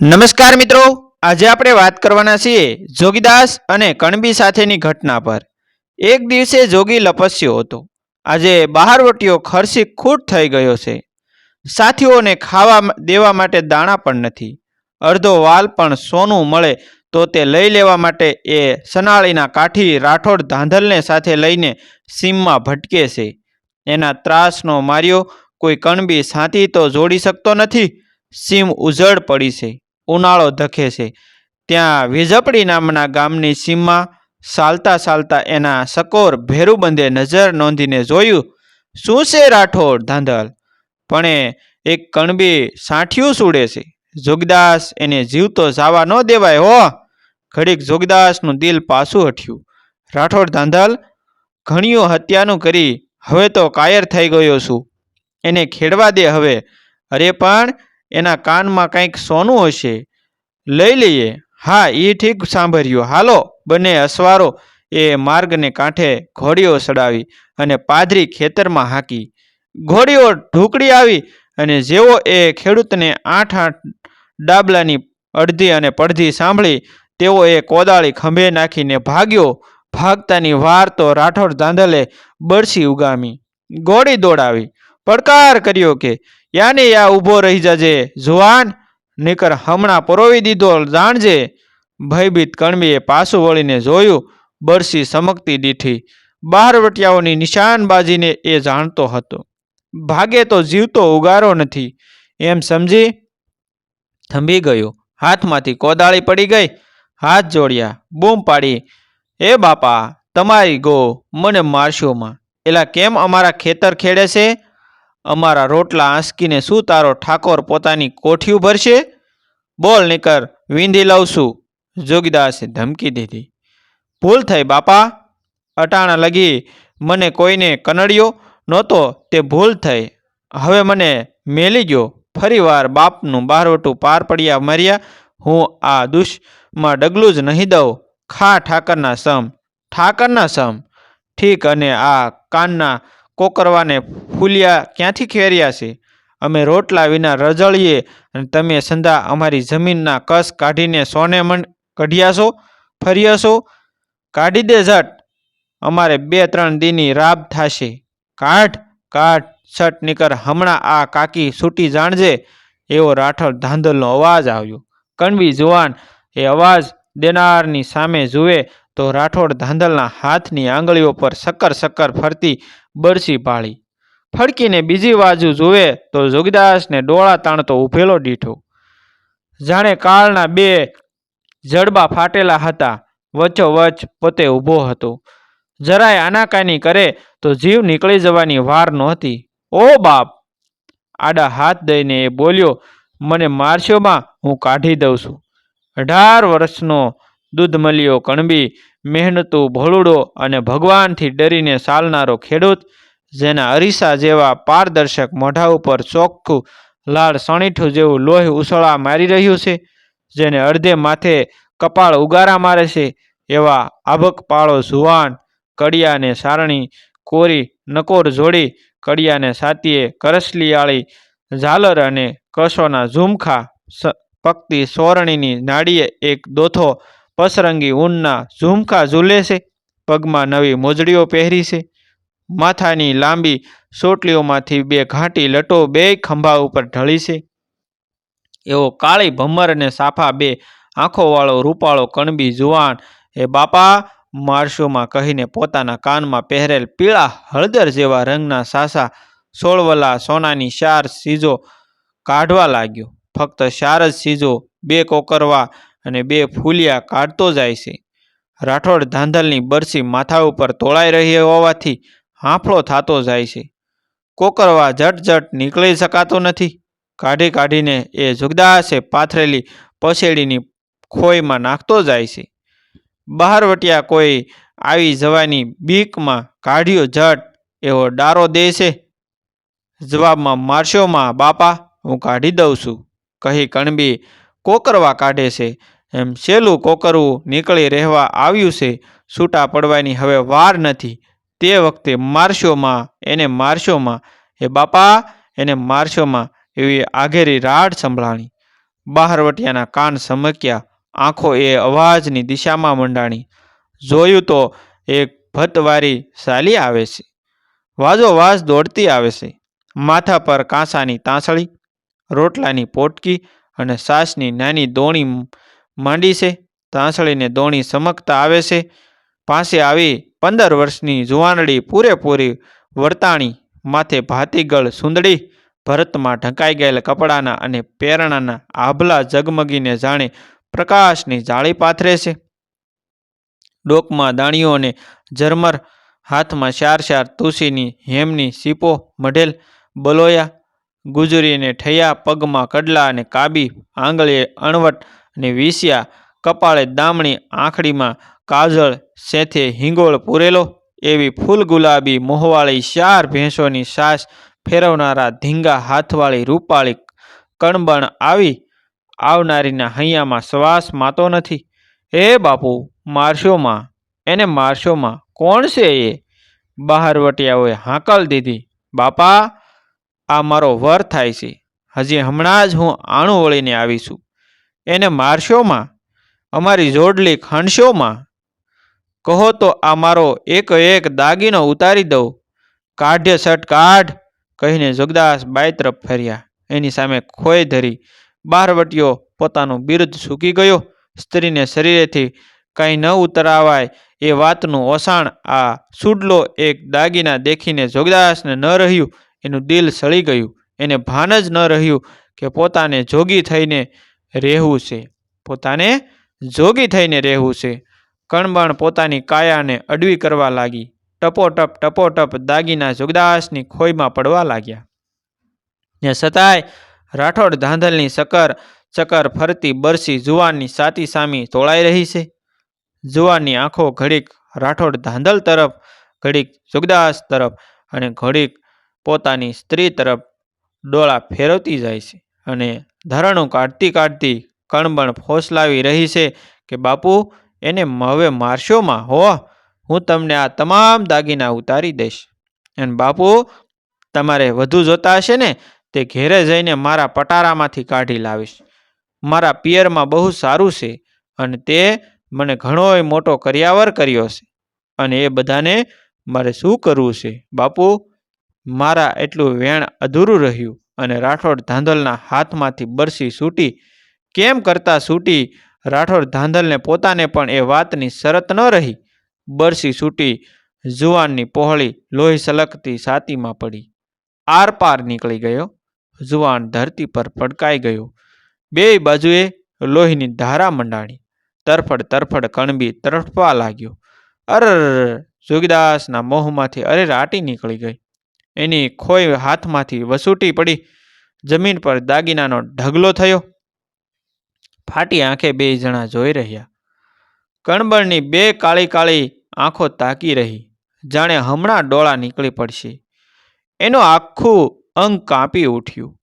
નમસ્કાર મિત્રો, આજે આપણે વાત કરવાના છીએ જોગીદાસ અને કણબી સાથેની ઘટના પર. એક દિવસે જોગી લપસ્યો હતો. આજે બહારવટીઓ ખર્ચી ખૂટ થઈ ગયો છે. સાથીઓને ખાવા દેવા માટે દાણા પણ નથી. અડધો વાલ પણ સોનું મળે તો તે લઈ લેવા માટે એ સનાળીના કાઠી રાઠોડ ધાંધલને સાથે લઈને સીમમાં ભટકે છે. એના ત્રાસનો માર્યો કોઈ કણબી સાથી તો જોડી શકતો નથી. સીમ ઉજળ પડી છે. ઉનાળો ધકે છે. ત્યાં વીજપડી નામના ગામની સીમમાં ચાલતા ચાલતા એના સકોર ભેરુબંધે નજર નોંધીને જોયું, શું છે રાઠોડ ધાંધલ? પણ એ એક કણબી સાઠિયું સૂડે છે. જોગદાસ એને જીવતો જાવા ન દેવાય હો. ઘડીક જોગદાસનું દિલ પાછું હઠ્યું રાઠોડ ધાંધલ ઘણીઓ હત્યાનું કરી હવે તો કાયર થઈ ગયો છું. એને ખેડવા દે હવે. અરે પણ એના કાનમાં કંઈક સોનું હશે. લઈ લઈએ. હા એ ઠીક સાંભળ્યું. હાલો, બંને અસવારો એ માર્ગને કાંઠે ઘોડીઓ સડાવી અને પાદરી ખેતરમાં હાકી. ઘોડીઓ ઢૂકડી આવી અને જેવો એ ખેડૂતને આઠ આઠ ડાબલાની અડધી અને પડધી સાંભળી તેઓ એ કોદાળી ખંભે નાખીને ભાગ્યો. ભાગતાની વાર તો રાઠોડ ધાંધલે બરસી ઉગામી. ઘોડી દોડાવી. પડકાર કર્યો કે, યાને યા ઊભો રહી જજે, જુવાન, નીકર હમણાં પરોવી દીધો, જાણજે. ભયભીત કણબીએ પાછું વળીને જોયું, બરસી સમકતી દીઠી. બહારવટિયાઓની નિશાનબાજીને એ જાણતો હતો. ભાગે તો જીવતો ઉગારો નથી. એમ સમજી થંભી ગયો. હાથમાંથી કોદાળી પડી ગઈ. હાથ જોડ્યા. બૂમ પાડી. એ બાપા, તમારી ગો, મને મારશોમાં એલા કેમ અમારા ખેતર ખેડે છે? અમારા રોટલા આંસકીને શું તારો ઠાકોર પોતાની કોઠિયું ભરશે? બોલ નીકર, વીંધી લઉં જોગીદાસે ધમકી દીધી. ભૂલ થઈ બાપા. અટાણા લગી મને કોઈને કનડ્યો નહોતો, તે ભૂલ થઈ. હવે મને મેલી ગયો. ફરીવાર બાપનું બારવટું પાર પડ્યા મર્યા. હું આ દુષ્માં ડગલું જ નહીં દઉં. ખા ઠાકરના સમ. ઠાકરના સમ. ઠીક અને આ કાનના કોકરવાને ફૂલિયા ક્યાંથી ખેર્યા છે? અમે રોટલા વિના રજળીએ અને તમે સંધા અમારી જમીનના કસ કાઢીને સોને મણ કઢ્યા છો? ફર્યા કાઢી દે ઝટ. અમારે બે ત્રણ દીની રાબ થાશે. કાઢ કાઢ છટ નીકર હમણાં આ કાકી છૂટી જાણજે. એવો રાઠોડ ધાંધલનો અવાજ આવ્યો. કણવી જુવાન, એ અવાજ દેનારની સામે જુએ તો રાઠોડ ધાંધલના હાથની આંગળીઓ પર સક્કર સક્કર ફરતી બરસી પાળી. ફડકીને બીજી બાજુ જુએ તો જોગદાસને ડોળા તાણતો ઊભેલો દીઠો. જાણે કાળના બે જડબા ફાટેલા હતા વચ્ચોવચ પોતે ઊભો હતો. જરાય આનાકાની કરે તો જીવ નીકળી જવાની વાર નહોતી. ઓ બાપ! આડા હાથ દઈને એ બોલ્યો, મને મારશોમાં હું કાઢી દઉં છું. અઢાર વર્ષનો દૂધમલિયો કણબી મહેનતુ, ભોળુડો અને ભગવાનથી ડરીને ચાલનારો ખેડૂત, જેના અરીસા જેવા પારદર્શક મોઢા ઉપર ચોખ્ખું લાળ સણીઠું જેવું લોહી ઉસળા મારી રહ્યું છે, જેને અડધે માથે કપાળ ઉગારા મારે છે, એવા આભક પાળો જુવાન કડિયાને સારણી કોરી નકોર જોડી કડિયાને સાતીએ કરસલીયાળી ઝાલર અને કસોના ઝુમખા પકતી સોરણીની નાડીએ એક દોથો પસરંગી ઊનના ઝુમખા ઝૂલે છે, પગમાં નવી મોજડીઓ પહેરી છે. માથાની લાંબી સોટલીઓમાંથી બે ઘાટી લટો બે ખંભા ઉપર ઢળી છે. એવો કાળી ભમર અને સાફા બે આંખોવાળો રૂપાળો કણબી જુવાન એ બાપા મારશોમાં કહીને પોતાના કાનમાં પહેરેલ પીળા હળદર જેવા રંગના સાસા સોળવલા સોનાની શાર સીજો કાઢવા લાગ્યો. ફક્ત શાર જ સીજો, બે કોકરવા અને બે ફૂલિયા કાઢતો જાય છે. રાઠોડ ધાંધલની બરસી માથા ઉપર તોળાઈ રહી હોવાથી હાંફળો થતો જાય છે. કોકરવા જટ જટ નીકળી શકાતો નથી. કાઢી કાઢીને એ જુગદાસે પાથરેલી પસેડીની ખોઈમાં નાખતો જાય છે. બહારવટિયા કોઈ આવી જવાની બીકમાં કાઢ્યો જટ એવો ડારો દે છે. જવાબમાં મારશોમાં બાપા, હું કાઢી દઉં છું. કહી કણબી કોકરવા કાઢે છે. એમ સહેલું કોકરવું નીકળી રહેવા આવ્યું છે. છૂટા પડવાની હવે વાર નથી. તે વખતે મારશોમાં, એને મારશોમાં. એ બાપા, એને મારશોમાં એવી આઘેરી રાડ સંભળાણી. બહારવટિયાના કાન સમક્યા, આંખો એ અવાજની દિશામાં મંડાણી. જોયું તો એક ભતવારી સાલી આવે છે. વાજો વાજ દોડતી આવે છે. માથા પર કાંસાની તાંસળી, રોટલાની પોટકી અને સાસની નાની દોણી માંડી છે. તાંસળીને દોણી સમકતા આવે છે. પાસે આવી પંદર વર્ષની જુવાનડી પૂરેપૂરી વર્તાણી, માથે ભાતીગળ સુંદડી, ભરતમાં ઢંકાઈ ગયેલ કપડાના અને પેરણાના આભલા ઝગમગીને જાણે પ્રકાશની જાળી પાથરે છે. ડોકમાં દાણીઓ અને ઝરમર હાથમાં ચાર ચાર તુસીની હેમની સીપો મઢેલ બલોયા ગુજરીને ઠયા, પગમાં કડલા અને કાબી આંગળીએ અણવટ અને વીસ્યા, કપાળે દામણી, આંખડીમાં કાજળ સેથે હિંગોળ પૂરેલો એવી ફૂલ ગુલાબી મોહવાળી ચાર ભેંસોની સાસ ફેરવનારા ધીંગા હાથવાળી રૂપાળી કણબણ આવી આવનારીના હૈયામાં શ્વાસ માતો નથી. એ બાપુ, મારશોમાં? એને મારશોમાં કોણ છે એ? બહારવટિયાઓએ હાંકલ દીધી. બાપા આ મારો વર થાય છે. હજી હમણાં જ હું આણું વળીને આવીશું. એને મારશોમાં? અમારી જોડલી ખણશોમાં? કહો તો આ મારો એક એક દાગીનો ઉતારી દઉં. કાઢ્ય સટ કાઢ, કહીને જોગદાસ બાઈ તરફ ફર્યા. એની સામે ખોઈ ધરી. બહારવટીયો પોતાનું બિરુદ સૂકી ગયો. સ્ત્રીને શરીરેથી કંઈ ન ઉતરાવાય એ વાતનું ઓસાણ આ સુડલો એક દાગીના દેખીને જોગદાસને ન રહ્યું. એનું દિલ સળી ગયું. એને ભાન જ ન રહ્યું કે પોતાને જોગી થઈને રહેવું છે. પોતાને જોગી થઈને રહેવું છે. કણબણ પોતાની કાયાને અડવી કરવા લાગી. ટપોટપ ટપોટપ દાગીના જોગદાસની ખોઈમાં પડવા લાગ્યા. ને છતાંય રાઠોડ ધાંધલની સકર, ચકર ફરતી બરસી જુવાનની સાતી સામી તોળાઈ રહી છે. જુવાનની આંખો ઘડીક રાઠોડ ધાંધલ તરફ, ઘડીક જોગદાસ તરફ અને ઘડીક પોતાની સ્ત્રી તરફ ડોળા ફેરવતી જાય છે અને ધરણું કાઢતી કાઢતી કણબણ ફોસલાવી રહી છે કે, બાપુ, એને હવે મારશોમાં હો, હું તમને આ તમામ દાગીના ઉતારી દઈશ. અને બાપુ, તમારે વધુ જોતા હશે ને, તે ઘેરે જઈને મારા પટારામાંથી કાઢી લાવીશ. મારા પિયરમાં બહુ સારું છે અને તે મને ઘણોય મોટો કર્યાવર કર્યો છે અને એ બધાને મારે શું કરવું છે? બાપુ મારા એટલું વેણ અધૂરું રહ્યું અને રાઠોડ ધાંધલના હાથમાંથી બરસી છૂટી કેમ કરતા છૂટી રાઠોડ ધાંધલને પોતાને પણ એ વાતની શરત ન રહી. બરસી છૂટી જુવાનની પહોળી લોહી સલકતી છાતીમાં પડી. આર પાર નીકળી ગયો. જુવાન ધરતી પર પડકાઈ ગયો. બે બાજુએ લોહીની ધારા મંડાણી. તરફડ તરફડ કણબી તરફવા લાગ્યો. અરર જોગીદાસના મોહમાંથી અરે રાટી નીકળી ગઈ. એની ખોઈ હાથમાંથી વસૂટી પડી. જમીન પર દાગીનાનો ઢગલો થયો. ફાટી આંખે બે જણા જોઈ રહ્યા. કણબળની બે કાળી કાળી આંખો તાકી રહી. જાણે હમણાં ડોળા નીકળી પડશે. એનું આખું અંગ કાંપી ઉઠ્યું.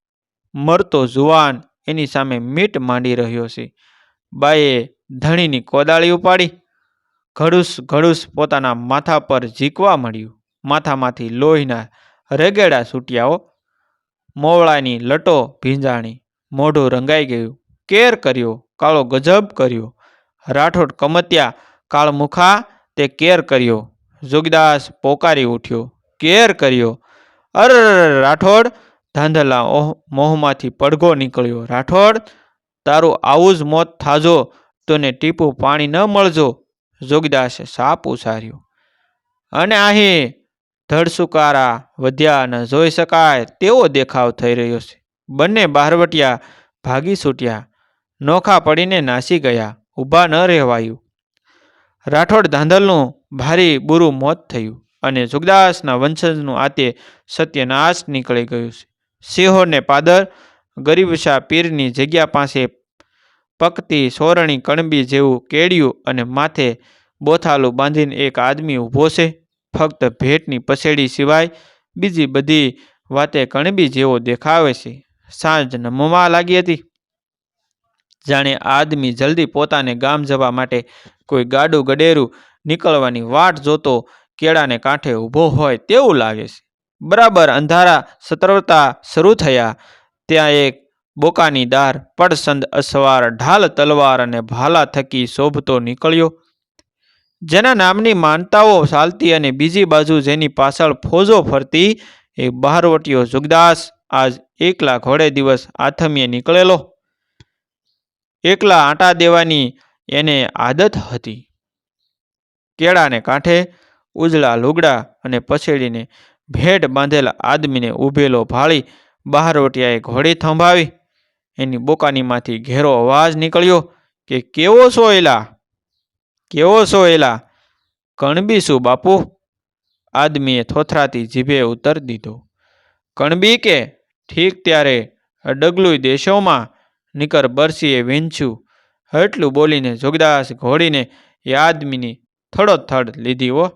મરતો જુવાન એની સામે મીટ માંડી રહ્યો છે. બાએ ધણીની કોદાળી ઉપાડી. ઘડુસ ઘડુસ પોતાના માથા પર ઝીકવા મળ્યું માથામાંથી લોહીના રેગેડા છૂટ્યાઓ મોવળાની લટો ભીંજાણી, મોઢું રંગાઈ ગયું, કેર કર્યો, કાળો ગજબ કર્યો, રાઠોડ કમત્યા, કાળમુખા તે કેર કર્યો, જોગદાસ પોકારી ઉઠ્યો, કેર કર્યો, અર, રાઠોડ, ધાંધલા ઓહ મોહમાંથી પડઘો નીકળ્યો, રાઠોડ, તારું આવું જ મોત થાજો, તોને ટીપું પાણી ન મળજો, જોગદાસે સાપ ઉછાર્યો. અને અહીં ધડસુકારા વધ્યા ન જોઈ શકાય તેવો દેખાવ થઈ રહ્યો છે. બંને બહારવટિયા ભાગી છૂટ્યા. નોખા પડીને નાસી ગયા. ઊભા ન રહેવાયું. રાઠોડ ધાંધલનું ભારી બુરું મોત થયું અને જુગદાસના વંશજનું આતે સત્યનાશ નીકળી ગયું છે. સિંહોને પાદર, ગરીબશા પીરની જગ્યા પાસે પકતી સોરણી કણબી જેવું કેળ્યું અને માથે બોથાલું બાંધીને એક આદમી ઊભો છે. ફક્ત ભેટની પસેડી સિવાય બીજી બધી વાતે કણબી જેવો દેખાવે છે. સાંજ નમવા લાગી હતી. જાણે આદમી જલ્દી પોતાને ગામ જવા માટે કોઈ ગાડું ગડેરું નીકળવાની વાટ જોતો કેળાને કાંઠે ઊભો હોય તેવું લાગે છે. બરાબર અંધારા સતર્કતા શરૂ થયા. ત્યાં એક બોકાની દાર પડસંદ અસવાર ઢાલ તલવાર અને ભાલા થકી શોભતો નીકળ્યો. જેના નામની માનતાઓ ચાલતી અને બીજી બાજુ જેની પાછળ ફોજો ફરતી એ બહારવટીયો જુગદાસ આજ એકલા ઘોડે દિવસ આથમીએ નીકળેલો. એકલા આંટા દેવાની એને આદત હતી. કેળાને કાંઠે, ઉજળા લુગડા અને પછેડીને ભેટ બાંધેલા આદમીને ઊભેલો ભાળી બહારવટિયાએ ઘોડી થંભાવી. એની બોકાનીમાંથી ઘેરો અવાજ નીકળ્યો કે, કેવો છો એલા? કેવો છો એલા? કણબી શું બાપુ? આદમીએ થોથરાતી જીભે ઉત્તર દીધો. કણબી કે? ઠીક ત્યારે ડગલું દેશોમાં નિકર બરસીએ વીંછ્યું એટલું બોલીને જોગદાસ ઘોડીને એ આદમીની થડોથડ લીધી હો.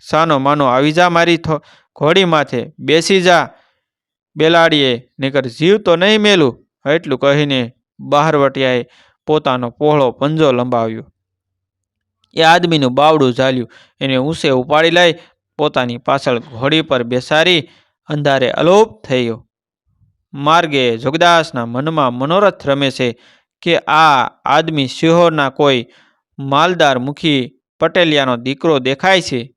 સાનો માનો આવી જા મારી ઘોડી માથે બેસી જા. બેલાડીએ નિકર જીવ તો નહીં મેલું, એટલું કહીને બહારવટિયાએ પોતાનો પહોળો પંજો લંબાવ્યો. એ આદમીનું બાવડું ઝાલ્યું. એને ઊંસે ઉપાડી લઈ, પોતાની પાછળ ઘોડી પર બેસાડી, અંધારે અલોપ થયો. માર્ગે જોગદાસના મનમાં મનોરથ રમે છે કે આ આદમી સિંહોરના કોઈ માલદાર મુખી પટેલિયાનો દીકરો દેખાય છે.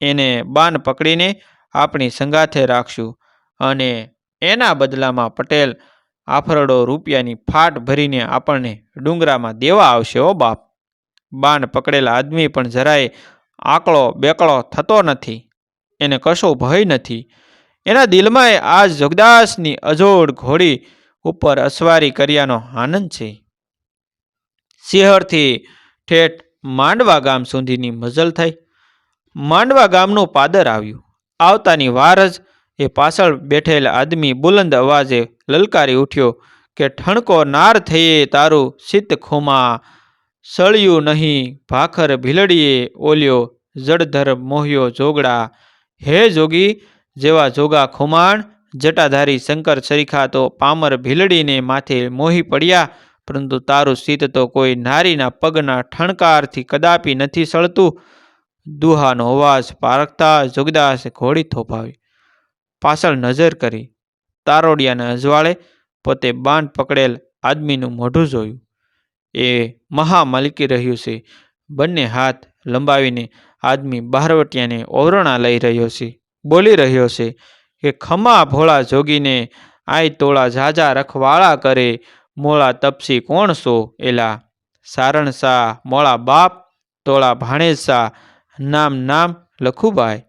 એને બાન પકડીને આપણી સંગાથે રાખશું અને એના બદલામાં પટેલ આફરડો રૂપિયાની ફાટ ભરીને આપણને ડુંગરામાં દેવા આવશે, ઓ બાપ. બાન પકડેલા આદમી પણ જરાય આકળો બેકળો થતો નથી. એને કશો ભય નથી. એના દિલમાં આ જગદાસની અજોડ ઘોડી ઉપર અસવારી કર્યાનો આનંદ છે. સિંહરથી ઠેઠ માંડવા ગામ સુધીની મઝલ થઈ. માંડવા ગામનું પાદર આવ્યું. આવતાની વાર જ એ પાછળ બેઠેલ આદમી બુલંદ અવાજે લલકારી ઉઠ્યો કે ઠણકો નાર થઈએ તારું સિત ખોમા સળિયું નહીં, ભાખર ભીલડીએ ઓલ્યો જળધર મોહ્યો જોગડા. હે જોગી, જેવા જોગા ખુમાણ, જટાધારી શંકર સરીખા તો પામર ભીલડીને માથે મોહી પડ્યા, પરંતુ તારું સીત તો કોઈ નારીના પગના ઠણકારથી કદાપી નથી સળતું. દુહાનો અવાજ પારખતા જોગદાસે ઘોડી થોભાવી. પાછળ નજર કરી. તારોડિયાના અજવાળે પોતે બાંધ પકડેલ આદમીનું મોઢું જોયું. એ મહા મલકી રહ્યું છે. બંને હાથ લંબાવીને આદમી બહારવટિયાને ઓરણા લઈ રહ્યો છે. બોલી રહ્યો છે કે, ખમા ભોળા જોગીને આય તોળા ઝાઝા રખવાળા કરે, મોળા તપસી કોણ સો એલા? સારણ સા મોળા બાપ, તોળા ભાણેજ સા નામ નામ લખુભાઈ.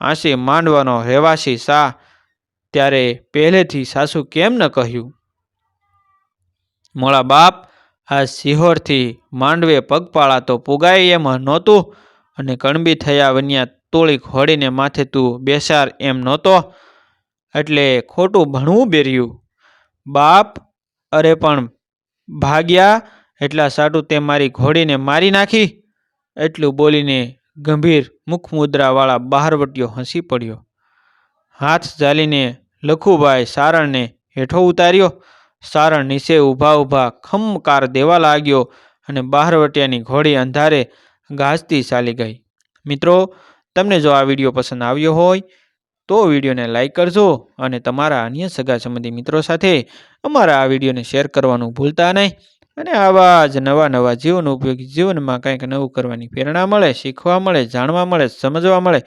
આશી માંડવાનો રહેવાસી સા ત્યારે પહેલેથી સાસુ કેમ ન કહ્યું? મોળા બાપ આ સિહોરથી માંડવે પગપાળા તો પુગાય એમ નહોતું અને કણબી થયા વન્યા તોળી ઘોડીને માથે તું બેસાર એમ નહોતો. એટલે ખોટું ભણવું બેર્યું. બાપ, અરે પણ ભાગ્યા એટલા સાટું તે મારી ઘોડીને મારી નાખી. એટલું બોલીને ગંભીર મુખમુદ્રાવાળા બહારવટીયો હસી પડ્યો. હાથ ઝાલીને લખુભાઈ સારણને હેઠો ઉતાર્યો. સારણ નીચે ઊભા ઊભા ખમકાર દેવા લાગ્યો અને બહારવટિયાની ઘોડી અંધારે ગાજતી ચાલી ગઈ. મિત્રો, તમને જો આ વીડિયો પસંદ આવ્યો હોય, તો વિડીયોને લાઇક કરજો અને તમારા અન્ય સગા સંબંધી મિત્રો સાથે અમારા આ વિડીયોને શેર કરવાનું ભૂલતા નહીં. અને આવા જ નવા નવા જીવન ઉપયોગી જીવનમાં કંઈક નવું કરવાની પ્રેરણા મળે, શીખવા મળે, જાણવા મળે, સમજવા મળે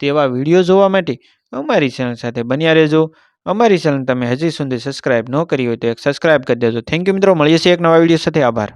તેવા વીડિયો જોવા માટે અમારી ચેનલ સાથે બન્યા રહેજો. અમારી ચેનલ તમે હજી સુધી સબસ્ક્રાઇબ ન કરી હોય તો એક સબસ્ક્રાઇબ કરી દેજો. થેન્ક યુ મિત્રો. મળીએ છીએ એક નવા વીડિયો સાથે. આભાર.